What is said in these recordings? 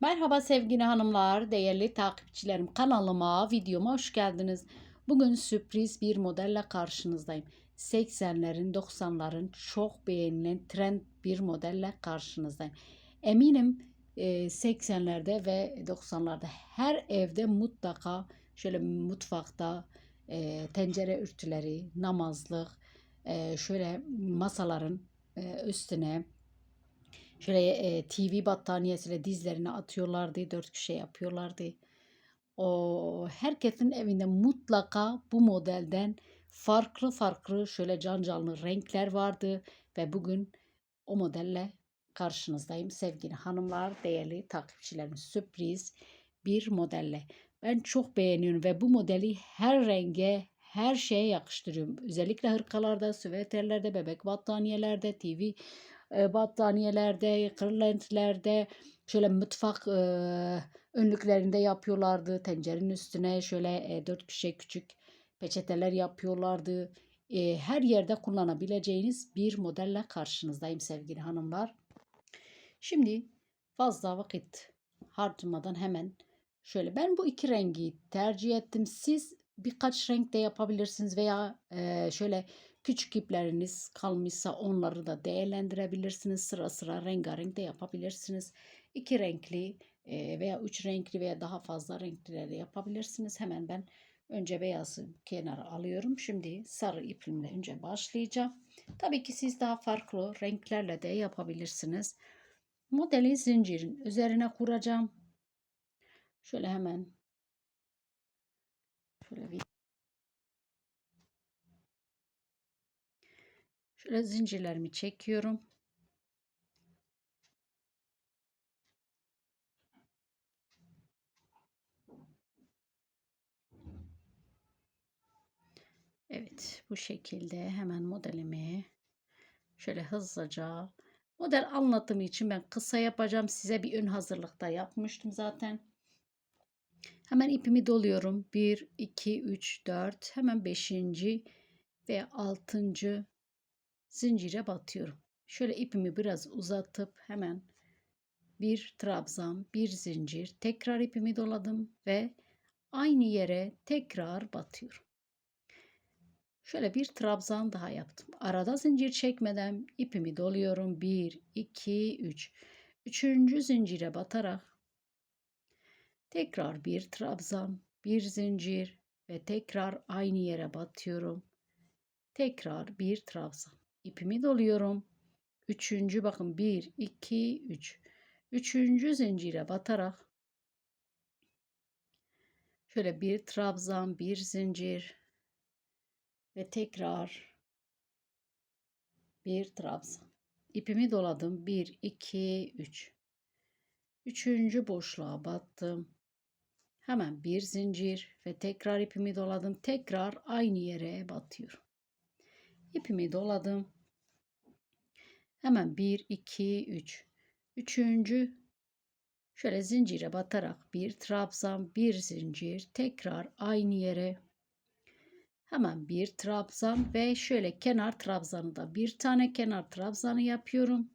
Merhaba sevgili hanımlar, değerli takipçilerim. Kanalıma, videoma hoş geldiniz. Bugün sürpriz bir modelle karşınızdayım. 80'lerin, 90'ların çok beğenilen trend bir modelle karşınızdayım. Eminim e, 80'lerde ve 90'larda her evde mutlaka şöyle mutfakta e, tencere örtüleri, namazlık, e, şöyle masaların e, üstüne Şöyle e, TV battaniyesiyle dizlerine atıyorlardı. Dört kişi yapıyorlardı. O herkesin evinde mutlaka bu modelden farklı farklı şöyle can canlı renkler vardı ve bugün o modelle karşınızdayım sevgili hanımlar, değerli takipçilerim. Sürpriz bir modelle. Ben çok beğeniyorum ve bu modeli her renge, her şeye yakıştırıyorum. Özellikle hırkalarda, süveterlerde, bebek battaniyelerde, TV e, battaniyelerde, kırlentlerde, şöyle mutfak önlüklerinde yapıyorlardı. Tencerenin üstüne şöyle dört kişi küçük peçeteler yapıyorlardı. Her yerde kullanabileceğiniz bir modelle karşınızdayım sevgili hanımlar. Şimdi fazla vakit harcamadan hemen şöyle ben bu iki rengi tercih ettim. Siz birkaç renk de yapabilirsiniz veya e, şöyle Küçük ipleriniz kalmışsa onları da değerlendirebilirsiniz. Sıra sıra rengarenk de yapabilirsiniz. İki renkli e, veya üç renkli veya daha fazla renklileri yapabilirsiniz. Hemen ben önce beyazı kenara alıyorum. Şimdi sarı ipimle önce başlayacağım. Tabii ki siz daha farklı renklerle de yapabilirsiniz. Modeli zincirin üzerine kuracağım. Şöyle hemen şöyle bir Şöyle zincirlerimi çekiyorum. Evet bu şekilde hemen modelimi şöyle hızlıca model anlatımı için ben kısa yapacağım. Size bir ön hazırlıkta yapmıştım zaten. Hemen ipimi doluyorum. 1, 2, 3, 4 hemen 5. ve 6 zincire batıyorum. Şöyle ipimi biraz uzatıp hemen bir trabzan, bir zincir, tekrar ipimi doladım ve aynı yere tekrar batıyorum. Şöyle bir trabzan daha yaptım. Arada zincir çekmeden ipimi doluyorum. 1, 2, 3. Üçüncü zincire batarak tekrar bir trabzan, bir zincir ve tekrar aynı yere batıyorum. Tekrar bir trabzan ipimi doluyorum. Üçüncü bakın 1, 2, 3. Üçüncü zincire batarak şöyle bir trabzan, bir zincir ve tekrar bir trabzan. İpimi doladım. 1, 2, 3. Üçüncü boşluğa battım. Hemen bir zincir ve tekrar ipimi doladım. Tekrar aynı yere batıyorum. İpimi doladım. Hemen 1, 2, 3. Üçüncü şöyle zincire batarak bir trabzan, bir zincir, tekrar aynı yere. Hemen bir trabzan ve şöyle kenar trabzanı da bir tane kenar trabzanı yapıyorum.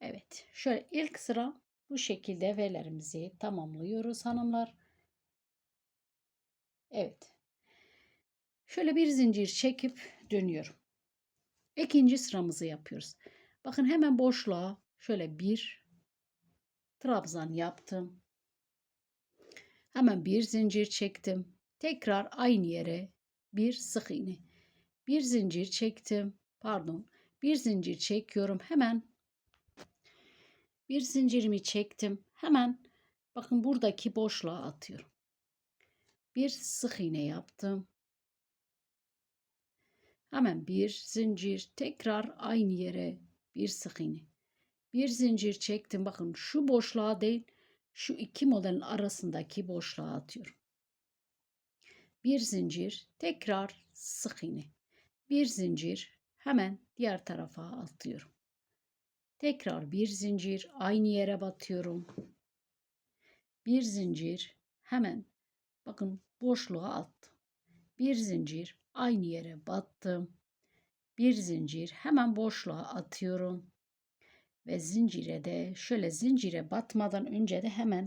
Evet, şöyle ilk sıra bu şekilde V'lerimizi tamamlıyoruz hanımlar. Evet. Şöyle bir zincir çekip dönüyorum. İkinci sıramızı yapıyoruz. Bakın hemen boşluğa şöyle bir trabzan yaptım. Hemen bir zincir çektim. Tekrar aynı yere bir sık iğne. Bir zincir çektim. Pardon. Bir zincir çekiyorum. Hemen bir zincirimi çektim. Hemen bakın buradaki boşluğa atıyorum. Bir sık iğne yaptım. Hemen bir zincir tekrar aynı yere bir sık iğne. Bir zincir çektim. Bakın şu boşluğa değil şu iki modelin arasındaki boşluğa atıyorum. Bir zincir tekrar sık iğne. Bir zincir hemen diğer tarafa atıyorum. Tekrar bir zincir aynı yere batıyorum. Bir zincir hemen bakın boşluğa attım. Bir zincir aynı yere battım. Bir zincir hemen boşluğa atıyorum. ve zincire de şöyle zincire batmadan önce de hemen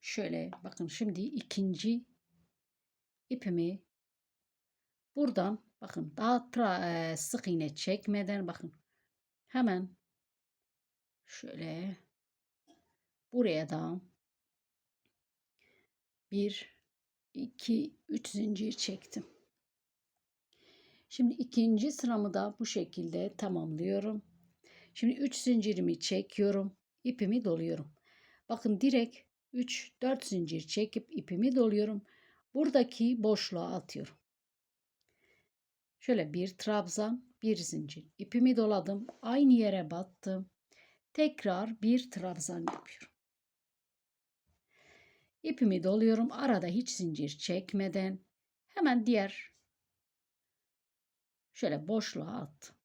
şöyle bakın şimdi ikinci ipimi buradan bakın daha tra- e, sık iğne çekmeden bakın hemen şöyle buraya da bir iki üç zincir çektim. Şimdi ikinci sıramı da bu şekilde tamamlıyorum. Şimdi 3 zincirimi çekiyorum. ipimi doluyorum. Bakın direkt 3 4 zincir çekip ipimi doluyorum. Buradaki boşluğa atıyorum. Şöyle bir trabzan, bir zincir. ipimi doladım. Aynı yere battım. Tekrar bir trabzan yapıyorum. İpimi doluyorum. Arada hiç zincir çekmeden hemen diğer şöyle boşluğa attım.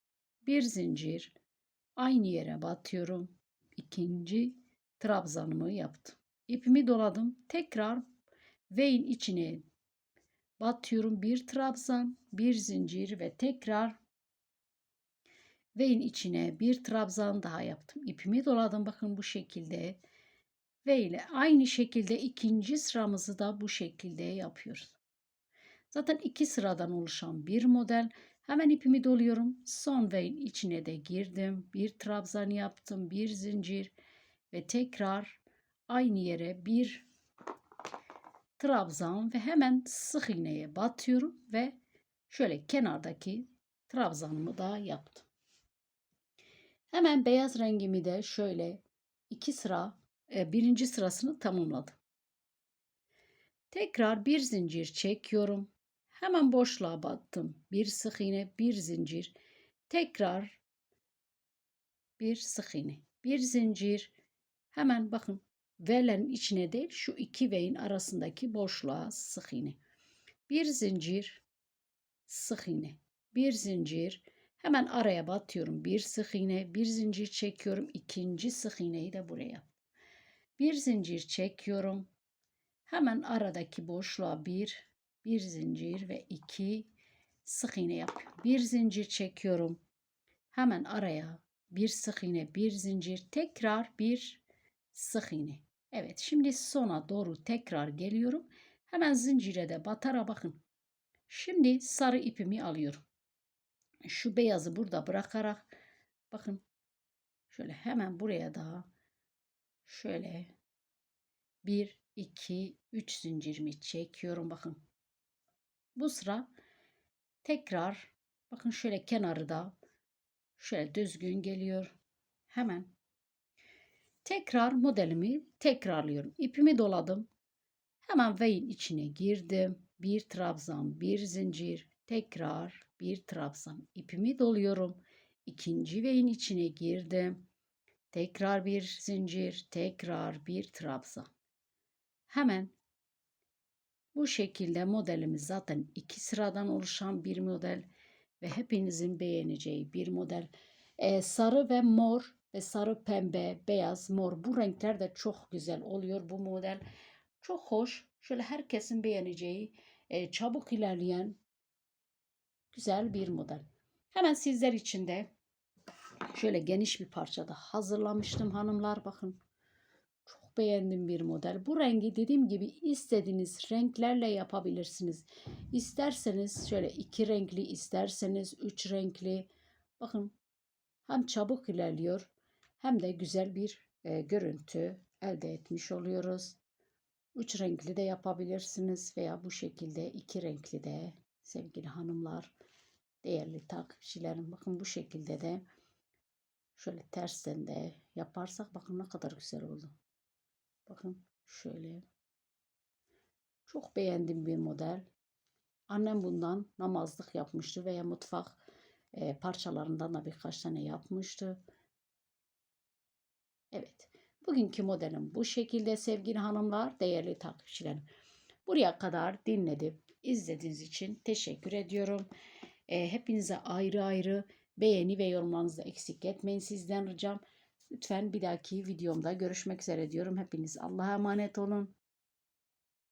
Bir zincir aynı yere batıyorum. İkinci trabzanımı yaptım. İpimi doladım. Tekrar V'in içine batıyorum. Bir trabzan, bir zincir ve tekrar V'in içine bir trabzan daha yaptım. İpimi doladım. Bakın bu şekilde. V ile aynı şekilde ikinci sıramızı da bu şekilde yapıyoruz. Zaten iki sıradan oluşan bir model. Hemen ipimi doluyorum. Son V'in içine de girdim. Bir trabzan yaptım. Bir zincir ve tekrar aynı yere bir trabzan ve hemen sık iğneye batıyorum ve şöyle kenardaki trabzanımı da yaptım. Hemen beyaz rengimi de şöyle iki sıra e, birinci sırasını tamamladım. Tekrar bir zincir çekiyorum. Hemen boşluğa battım. Bir sık iğne, bir zincir. Tekrar bir sık iğne, bir zincir. Hemen bakın V'lerin içine değil şu iki V'in arasındaki boşluğa sık iğne. Bir zincir, sık iğne, bir zincir. Hemen araya batıyorum. Bir sık iğne, bir zincir çekiyorum. İkinci sık iğneyi de buraya. Bir zincir çekiyorum. Hemen aradaki boşluğa bir, bir zincir ve iki sık iğne yapıyorum. Bir zincir çekiyorum. Hemen araya bir sık iğne, bir zincir, tekrar bir sık iğne. Evet, şimdi sona doğru tekrar geliyorum. Hemen zincire de batara bakın. Şimdi sarı ipimi alıyorum. Şu beyazı burada bırakarak bakın şöyle hemen buraya da şöyle bir, iki, üç zincirimi çekiyorum. Bakın bu sıra tekrar bakın şöyle kenarı da şöyle düzgün geliyor. Hemen tekrar modelimi tekrarlıyorum. İpimi doladım. Hemen V'in içine girdim. Bir trabzan, bir zincir, tekrar bir trabzan. İpimi doluyorum. İkinci V'in içine girdim. Tekrar bir zincir, tekrar bir trabzan. Hemen bu şekilde modelimiz zaten iki sıradan oluşan bir model ve hepinizin beğeneceği bir model. Ee, sarı ve mor ve sarı pembe, beyaz, mor bu renkler de çok güzel oluyor bu model. Çok hoş. Şöyle herkesin beğeneceği, e, çabuk ilerleyen güzel bir model. Hemen sizler için de şöyle geniş bir parçada hazırlamıştım hanımlar bakın. Çok beğendim bir model. Bu rengi dediğim gibi istediğiniz renklerle yapabilirsiniz. İsterseniz şöyle iki renkli, isterseniz üç renkli. Bakın hem çabuk ilerliyor hem de güzel bir e, görüntü elde etmiş oluyoruz. Üç renkli de yapabilirsiniz veya bu şekilde iki renkli de sevgili hanımlar, değerli takipçilerim. Bakın bu şekilde de şöyle tersten de yaparsak bakın ne kadar güzel oldu. Bakın şöyle. Çok beğendiğim bir model. Annem bundan namazlık yapmıştı veya mutfak e, parçalarından da birkaç tane yapmıştı. Evet. Bugünkü modelim bu şekilde sevgili hanımlar, değerli takipçilerim. Buraya kadar dinledim. izlediğiniz için teşekkür ediyorum. E, hepinize ayrı ayrı beğeni ve yorumlarınızı eksik etmeyin sizden ricam. Lütfen bir dahaki videomda görüşmek üzere diyorum. Hepiniz Allah'a emanet olun.